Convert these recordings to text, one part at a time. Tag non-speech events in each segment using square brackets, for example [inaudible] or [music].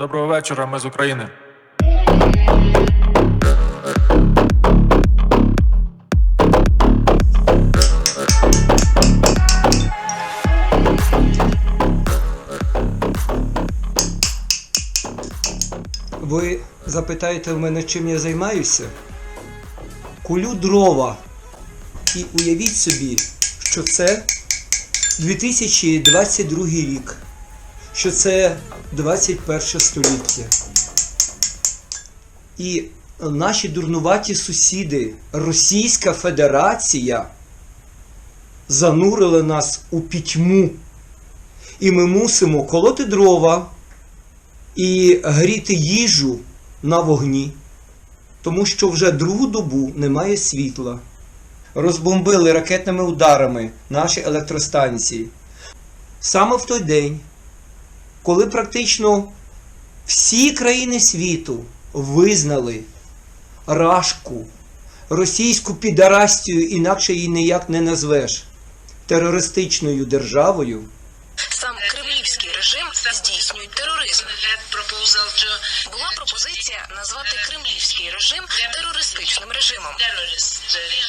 Доброго вечора, ми з України. Ви запитаєте в мене, чим я займаюся? Кулю дрова. І уявіть собі, що це 2022 рік, що це 21 століття. І наші дурнуваті сусіди, Російська Федерація, занурили нас у пітьму. І ми мусимо колоти дрова і гріти їжу на вогні, тому що вже другу добу немає світла. Розбомбили ракетними ударами наші електростанції. Саме в той день, коли практично всі країни світу визнали Рашку, російську підарастію, інакше її ніяк не назвеш, терористичною державою. Сам кремлівський режим здійснює тероризм. Була пропозиція назвати кремлівський режим терористичним режимом.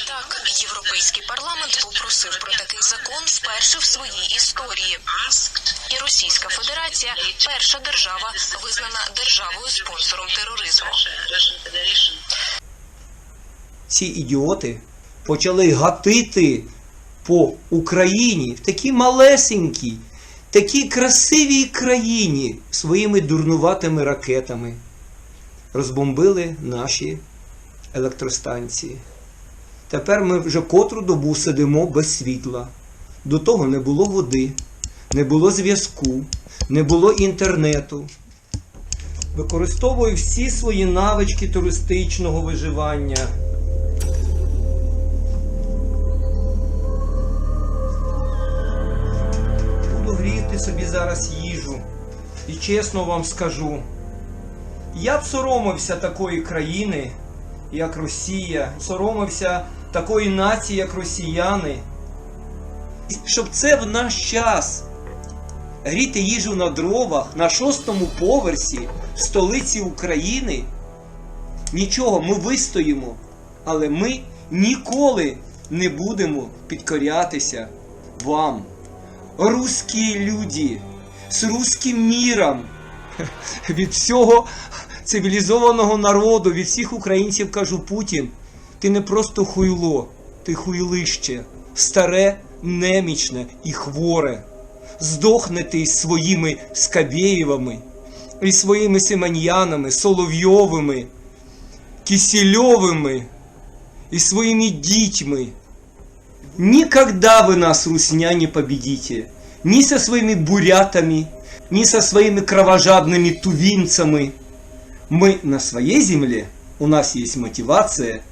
Так, європейський парламент попросив про такий закон вперше в своїй історії. І Російська Федерація перша держава визнана державою спонсором тероризму. ці ідіоти почали гатити по Україні в такій малесенькій, такій красивій країні своїми дурнуватими ракетами. Розбомбили наші електростанції. Тепер ми вже котру добу сидимо без світла. До того не було води, не було зв'язку, не було інтернету. Використовую всі свої навички туристичного виживання. Буду гріти собі зараз їжу. І чесно вам скажу, я б соромився такої країни, як Росія, соромився такої нації, як росіяни. Щоб це в наш час гріти їжу на дровах на шостому поверсі столиці України. Нічого, ми вистоїмо, але ми ніколи не будемо підкорятися вам. Русські люди з русським міром [laughs] від всього цивілізованого народу, від всіх українців кажу Путін, ти не просто хуйло, ти хуйлище, старе, немічне і хворе. Здохне ти із своїми Скабєєвами, і своїми Симоньянами, Соловйовими, Кисельовими і своїми дітьми. Никогда вы нас, русня, не победите. Ни со своими бурятами, ни со своими кровожадными тувинцами. Мы на своей земле, у нас есть мотивация.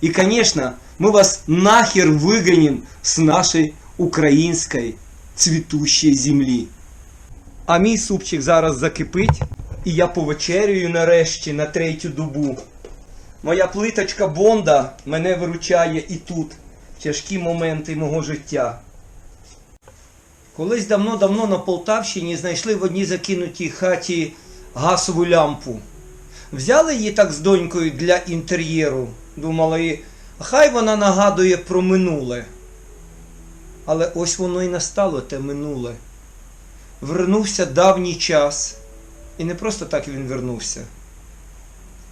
И, конечно, мы вас нахер выгоним с нашей української цвітущої землі. А мій супчик зараз закипить, і я повечерюю нарешті на третю добу. Моя плиточка Бонда мене виручає і тут, в тяжкі моменти мого життя. Колись давно-давно на Полтавщині знайшли в одній закинутій хаті газову лямпу. Взяли її так з донькою для інтер'єру. Думали, хай вона нагадує про минуле. Але ось воно і настало те минуле. Вернувся давній час. І не просто так він вернувся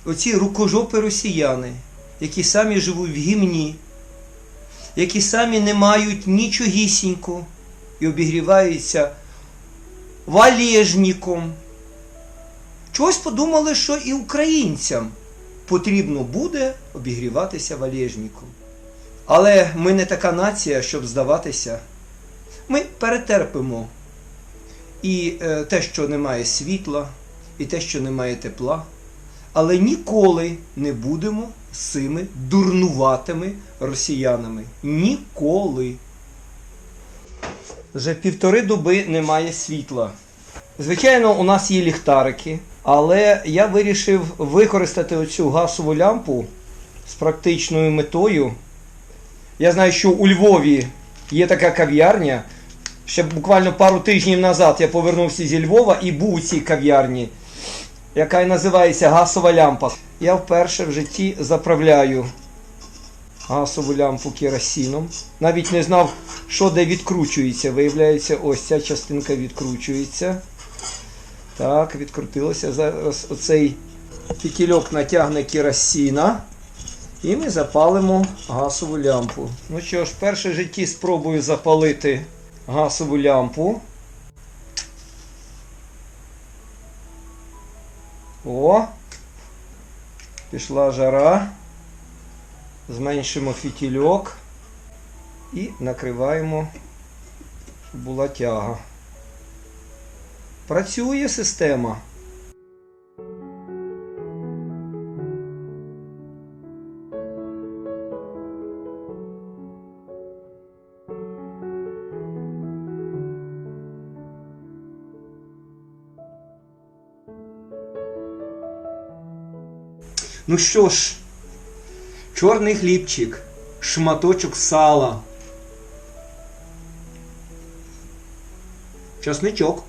оці рукожопи росіяни, які самі живуть в гімні, які самі не мають нічогісінько і обігріваються валежником. Чогось подумали, що і українцям потрібно буде обігріватися валежником. Але ми не така нація, щоб здаватися. Ми перетерпимо і е, те, що немає світла, і те, що немає тепла але ніколи не будемо цими дурнуватими росіянами. Ніколи. Вже півтори доби немає світла. Звичайно, у нас є ліхтарики, але я вирішив використати оцю газову лямпу з практичною метою. Я знаю, що у Львові є така кав'ярня. Ще буквально пару тижнів назад я повернувся зі Львова і був у цій кав'ярні. яка й називається газова лямпа. Я вперше в житті заправляю газову лямпу керосином. Навіть не знав, що де відкручується. Виявляється, ось ця частинка відкручується. Так, відкрутилося. Зараз оцей фітільок натягне керосина. І ми запалимо газову лямпу. Ну що ж, перше в житті спробую запалити газову лямпу. О! Пішла жара. Зменшимо фітільок і накриваємо, щоб була тяга. Працює система. Ну що ж, чорний хлібчик, шматочок сала, часничок,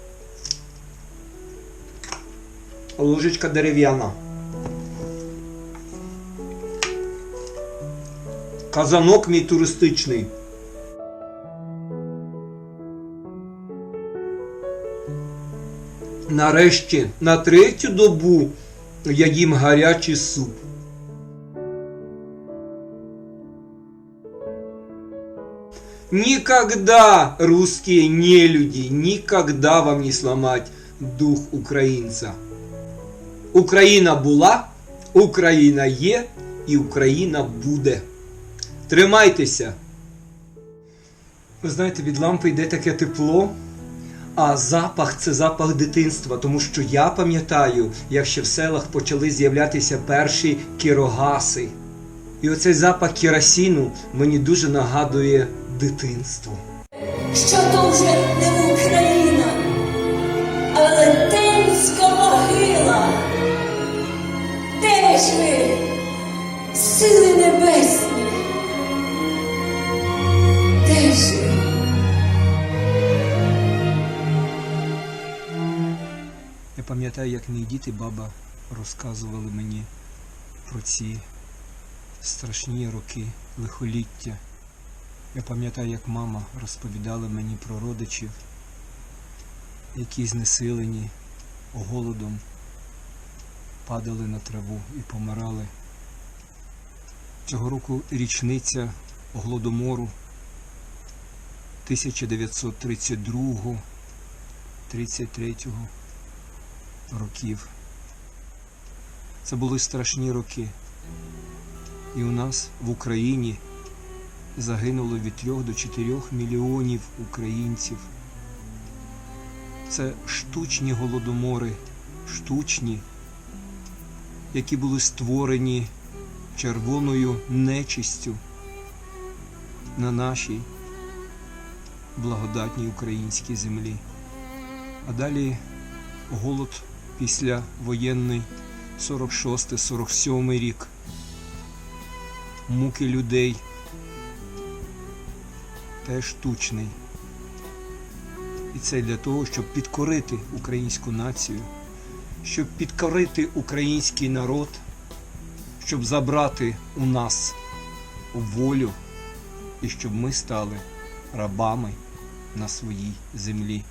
ложечка дерев'яна, казанок мій туристичний. Нарешті на третю добу я їм гарячий суп. Никогда, русские нелюди, никогда вам не сломать дух українця. Україна була, Україна є і Україна буде. Тримайтеся! Ви знаєте, від лампи йде таке тепло, а запах це запах дитинства, тому що я пам'ятаю, як ще в селах почали з'являтися перші кірогаси. І оцей запах керосіну мені дуже нагадує дитинство. що то вже не Україна, а Велетенська могила. Де ж ви, сили небесні? Де ж ви? Я пам'ятаю, як мої діти, баба розказували мені про ці страшні роки лихоліття. Я пам'ятаю, як мама розповідала мені про родичів, які знесилені голодом падали на траву і помирали. Цього року річниця голодомору 1932-33 років. Це були страшні роки. І у нас в Україні загинуло від 3 до 4 мільйонів українців. Це штучні голодомори, штучні, які були створені червоною нечистю на нашій благодатній українській землі. А далі голод після воєнний 46-47 рік. Муки людей теж штучний. І це для того, щоб підкорити українську націю, щоб підкорити український народ, щоб забрати у нас волю і щоб ми стали рабами на своїй землі.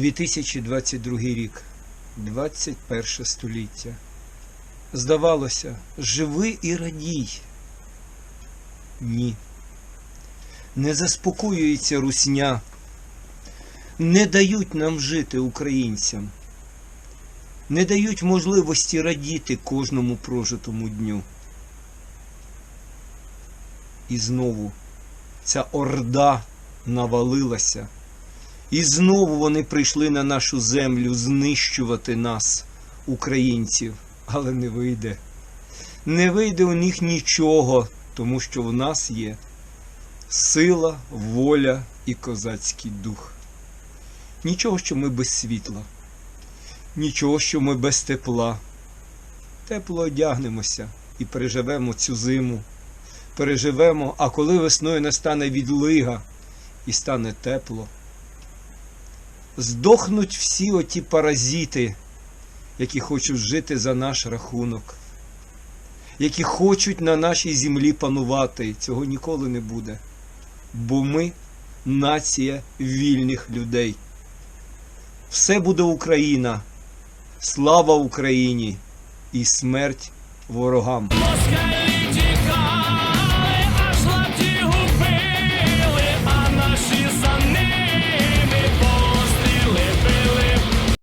2022 рік, 21 століття. Здавалося, живи і радій. Ні. Не заспокоюється русня. Не дають нам жити українцям. Не дають можливості радіти кожному прожитому дню. І знову ця орда навалилася. І знову вони прийшли на нашу землю знищувати нас, українців, але не вийде. Не вийде у них нічого, тому що в нас є сила, воля і козацький дух. Нічого, що ми без світла, нічого, що ми без тепла. Тепло одягнемося і переживемо цю зиму. Переживемо, а коли весною настане відлига і стане тепло, здохнуть всі оті паразити, які хочуть жити за наш рахунок, які хочуть на нашій землі панувати. Цього ніколи не буде. Бо ми нація вільних людей. Все буде Україна. Слава Україні і смерть ворогам.